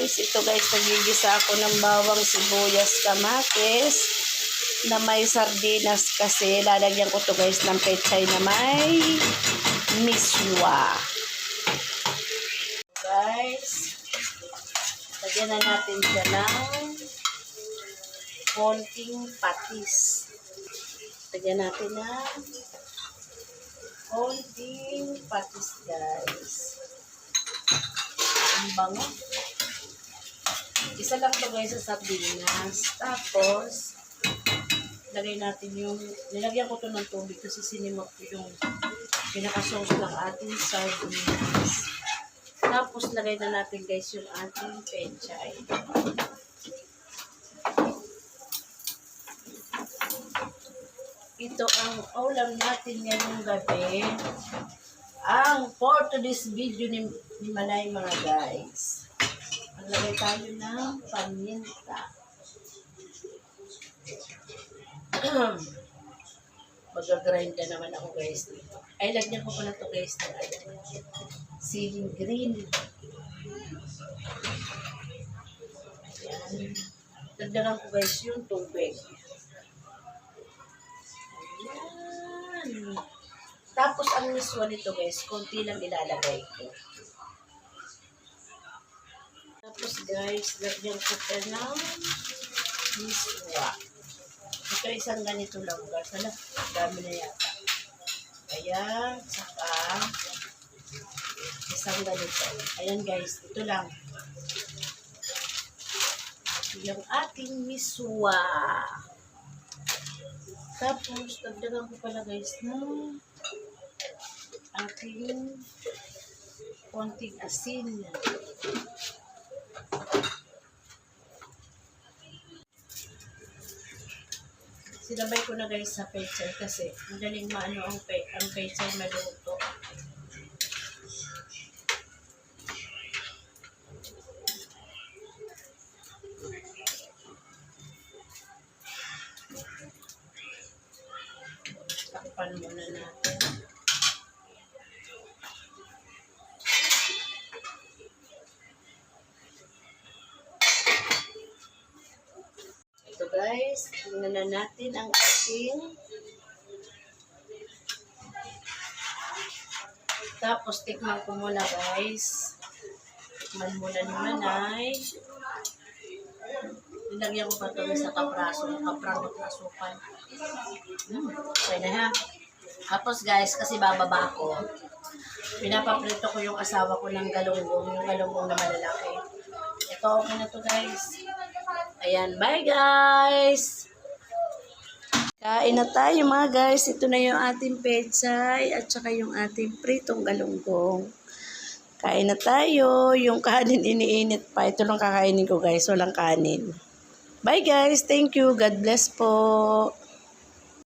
guys, ito guys, nagigisa ako ng bawang sibuyas kamatis na may sardinas kasi lalagyan ko to guys ng pechay na may miswa. Guys, lagyan na natin siya ng konting patis. Lagyan natin ng konting patis guys. Ang bango. Isa lang to guys sa sardinas. Tapos, lagay natin yung, nilagyan ko to ng tubig kasi sinimot ko yung pinaka-sauce ng ating sardinas. Tapos, lagay na natin guys yung ating pechay. Ito ang ulam natin ngayong gabi. Ang for today's video ni, ni Malay mga guys. Maglagay tayo ng paminta. Mag-grind na naman ako guys dito. Ay, lagyan ko pala to guys ng ano, siling green. Ayan. Dagdagan ko guys yung tubig. Ayan. Tapos ang miswa nito guys, konti lang ilalagay ko. Guys, lagyan ko pa ng miswa. Ito isang ganito lang guys. Hala, dami na yata. Ayan, saka isang ganito. Ayan guys, ito lang. Yung ating miswa. Tapos, dagdagan ko pala guys ng ating konting asin. Sinabay ko na guys sa pechay kasi madaling maano ang, pe ang pechay maluto. Takpan muna natin. Guys, tingnan na natin ang ating tapos tikman ko muna guys. Tikman muna ni Manay. Nilagyan ko pa ito sa kapraso, kaprang kaprasukan. Hmm, okay na ha. Tapos guys, kasi bababa ko, pinapaprito ko yung asawa ko ng galunggong, yung galunggong na malalaki. Ito, okay na to guys. Ayan, bye guys! Kain na tayo mga guys. Ito na yung ating pechay at saka yung ating pritong galunggong. Kain na tayo. Yung kanin iniinit pa. Ito lang kakainin ko guys. Walang kanin. Bye guys. Thank you. God bless po.